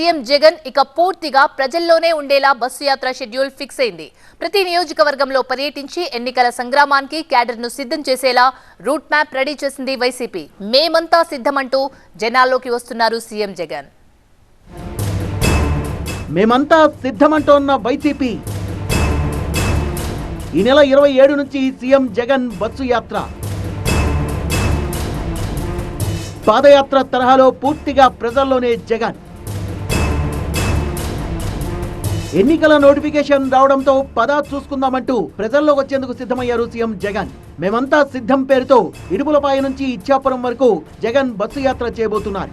CM Jagan ఇక పూర్తిగా ప్రజల్లోనే ఉండేలా బస్సు యాత్ర షెడ్యూల్ ఫిక్స్ అయింది. ప్రతి నియోజకవర్గంలో పర్యటించి ఎన్నికల సంగ్రామానికి క్యాడర్ను సిద్ధం చేసేలా రూట్ మ్యాప్ రెడీ చేసింది వైసీపీ. మేమంతా సిద్ధమంటూ జనాల్లోకి వస్తున్నారు సీఎం జగన్. మేమంతా సిద్ధమంటోన్న వైసీపీ. ఈ నెల ఇరవై ఏడు నుంచి సీఎం జగన్ బస్సు యాత్ర. పాదయాత్ర తరహాలో పూర్తిగా ప్రజల్లోనే జగన్. ఎన్నికల నోటిఫికేషన్ రావడంతో పదా చూసుకుందామంటూ ప్రజల్లో వచ్చేందుకు సిద్ధమయ్యారు సీఎం జగన్. మేమంతా సిద్ధం పేరుతో ఇడుపులపాయ నుంచి ఇచ్చాపురం వరకు జగన్ బస్సు యాత్ర చేయబోతున్నారు.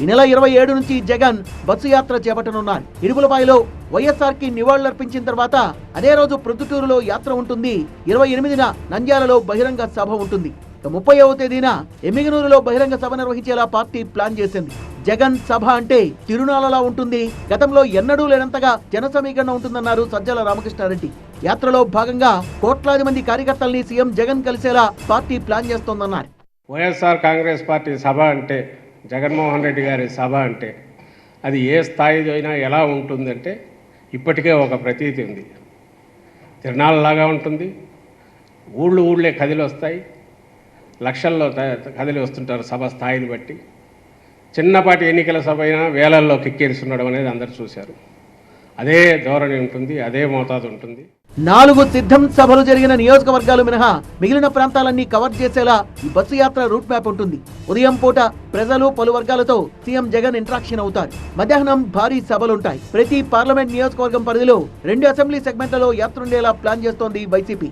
ఈ నెల ఇరవై ఏడు నుంచి జగన్ బస్సు యాత్ర చేపట్టనున్నారు. ఇడుపులపాయలో వైఎస్ఆర్కి నివాళులర్పించిన తర్వాత అదే రోజు ప్రొద్దుటూరులో యాత్ర ఉంటుంది. ఇరవై ఎనిమిదిన నంద్యాలలో బహిరంగ సభ ఉంటుంది. ముప్పైవ తేదీన ఎమ్మిగనూరులో బహిరంగ సభ నిర్వహించేలా పార్టీ ప్లాన్ చేసింది. జగన్ సభ అంటే తిరునాళ్ళలా ఉంటుంది. గతంలో ఎన్నడూ లేనంతగా జన సమీకరణ ఉంటుందన్నారు సజ్జల రామకృష్ణారెడ్డి. యాత్రలో భాగంగా కోట్లాది మంది కార్యకర్తల్ని సీఎం జగన్ కలిసేలా పార్టీ ప్లాన్ చేస్తోందన్నారు. వైఎస్ఆర్ కాంగ్రెస్ పార్టీ సభ అంటే జగన్మోహన్ రెడ్డి గారి సభ అంటే అది ఏ స్థాయిలో అయినా ఎలా ఉంటుందంటే ఇప్పటికే ఒక ప్రతీతి ఉంది. తిరణాలలాగా ఉంటుంది. ఊళ్ళు ఊళ్ళే కదిలి వస్తాయి లక్షల్లో త- కదిలి వస్తుంటారు సభ స్థాయిని బట్టి. చిన్నపాటి ఎన్నికల సభ అయినా వేలల్లో కిక్కేరుస్తుండడం అనేది అందరు చూశారు. అదే ధోరణి ఉంటుంది అదే మోతాదు ఉంటుంది. నాలుగు సిద్ధం సభలు జరిగిన నియోజకవర్గాలు మినహా మిగిలిన ప్రాంతాలన్నీ కవర్ చేసేలా ఈ బస్సు యాత్ర రూట్ మ్యాప్ ఉంటుంది. ఉదయం పూట ప్రజలు పలు వర్గాలతో సీఎం జగన్ ఇంట్రాక్షన్ అవుతారు. మధ్యాహ్నం భారీ సభలుంటాయి. ప్రతి పార్లమెంట్ నియోజకవర్గం పరిధిలో రెండు అసెంబ్లీ సెగ్మెంట్లలో యాత్ర ఉండేలా ప్లాన్ చేస్తోంది వైసీపీ.